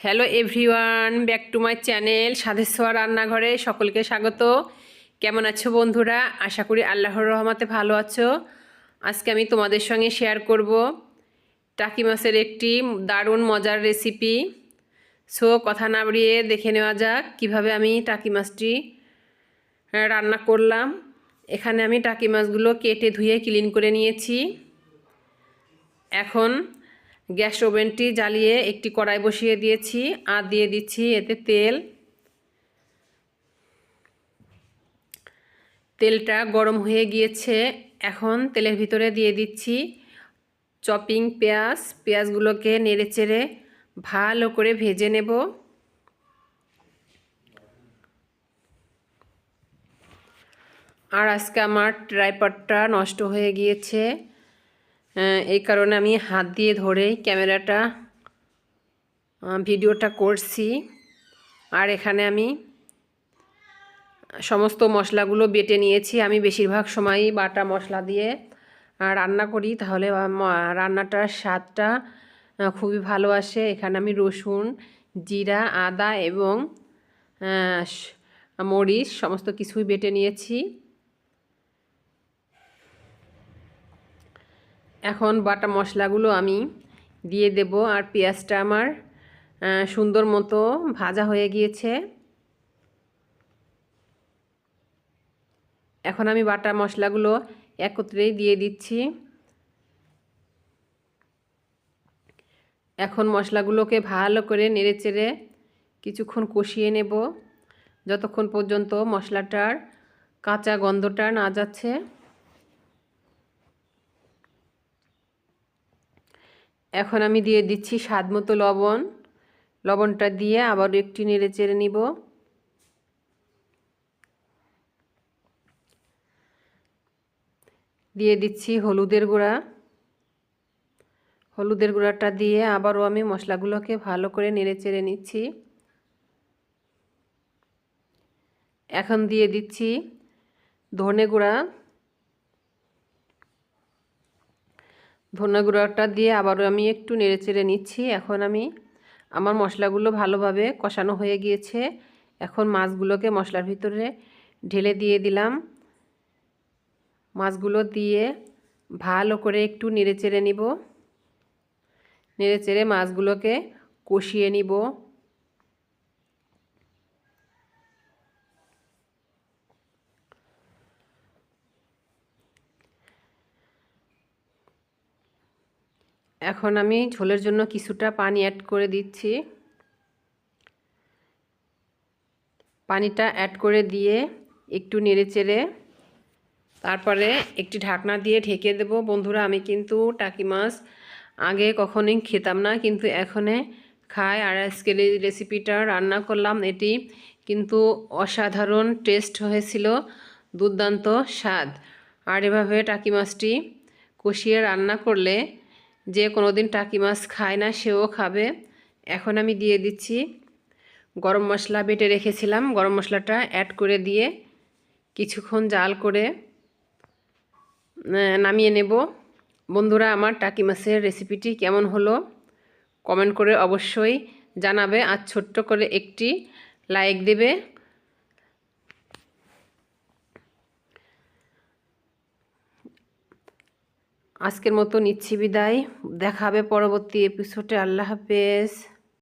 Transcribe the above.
Hello everyone back to my channel Sadheshwar রান্নাঘরে সকলকে স্বাগত। কেমন আছো বন্ধুরা? আশা করি আল্লাহর রহমাতে ভালো আছো। আজকে আমি তোমাদের সঙ্গে শেয়ার করব টাকি মাছের একটি দারুণ মজার রেসিপি সো কথা না বাড়িয়ে দেখে নেওয়া যাক কীভাবে আমি টাকি মাছটি রান্না করলাম। এখানে আমি টাকি মাছগুলো কেটে ধুয়ে ক্লিন করে নিয়েছি। এখন গ্যাস ওভেনটি জ্বালিয়ে একটি কড়াই বসিয়ে দিয়েছি। আর দিয়ে দিচ্ছি এতে তেল। তেলটা গরম হয়ে গিয়েছে। এখন তেলের ভিতরে দিয়ে দিচ্ছি চপিং পেঁয়াজ। পেঁয়াজগুলোকে নেড়ে চেড়ে ভালো করে ভেজে নেব। আর আজকে আমার ট্রাইপডটা নষ্ট হয়ে গিয়েছে। এই কারণে আমি হাত দিয়ে ধরেই ক্যামেরাটা ভিডিওটা করছি। আর এখানে আমি সমস্ত মশলাগুলো বেটে নিয়েছি। আমি বেশিরভাগ সময়ই বাটা মশলা দিয়ে রান্না করি। তাহলে রান্নাটার স্বাদটা খুবই ভালো আসে। এখানে আমি রসুন, জিরা, আদা এবং মরিচ সমস্ত কিছুই বেটে নিয়েছি। এখন বাটা মশলাগুলো আমি দিয়ে দেব আর পেঁয়াজটা আমার সুন্দর মতো ভাজা হয়ে গিয়েছে। এখন আমি বাটা মশলাগুলো একত্রেই দিয়ে দিচ্ছি। এখন মশলাগুলোকে ভালো করে নেড়ে চেড়ে কিছুক্ষণ কষিয়ে নেব। যতক্ষণ পর্যন্ত মশলাটার কাঁচা গন্ধটা না যাচ্ছে। এখন আমি দিয়ে দিচ্ছি স্বাদ মতো লবণ। লবণটা দিয়ে আবার একটু নেড়ে চেড়ে নিব। দিয়ে দিচ্ছি হলুদের গুঁড়া। হলুদের গুঁড়াটা দিয়ে আবারও আমি মশলাগুলোকে ভালো করে নেড়ে চেড়ে নিচ্ছি। এখন দিয়ে দিচ্ছি ধনে গুঁড়া। ধনে গুঁড়োটা দিয়ে আবারও আমি একটু নেড়ে চেড়ে নিচ্ছি। এখন আমি আমার মশলাগুলো ভালোভাবে কষানো হয়ে গিয়েছে। এখন মাছগুলোকে মশলার ভিতরে ঢেলে দিয়ে দিলাম। মাছগুলো দিয়ে ভালো করে একটু নেড়ে চেড়ে নিব। নেড়ে চেড়ে মাছগুলোকে কষিয়ে নিব। এখন আমি ঝোলের জন্য কিছুটা পানি অ্যাড করে দিচ্ছি। পানিটা অ্যাড করে দিয়ে একটু নেড়ে চেড়ে তারপরে একটি ঢাকনা দিয়ে ঢেকে দেব। বন্ধুরা, আমি কিন্তু টাকি মাছ আগে কখনোই খেতাম না, কিন্তু এখনে খাই আর আজকের এই রেসিপিটা রান্না করলাম, এটি কিন্তু অসাধারণ টেস্ট হয়েছিল, দুর্দান্ত স্বাদ। আর এভাবে টাকি মাছটি কষিয়ে রান্না করলে যে কোনো দিন টাকি মাছ খায় না, সেও খাবে। এখন আমি দিয়ে দিচ্ছি গরম মশলা বেটে রেখেছিলাম। গরম মশলাটা অ্যাড করে দিয়ে কিছুক্ষণ জাল করে নামিয়ে নেব। বন্ধুরা, আমার টাকি মাছের রেসিপিটি কেমন হলো? কমেন্ট করে অবশ্যই জানাবে। আর ছোট্ট করে একটি লাইক দেবে। আজকের মতো নিচ্ছি বিদায়। দেখাবে পরবর্তী এপিসোডে আল্লাহ হাফেজ।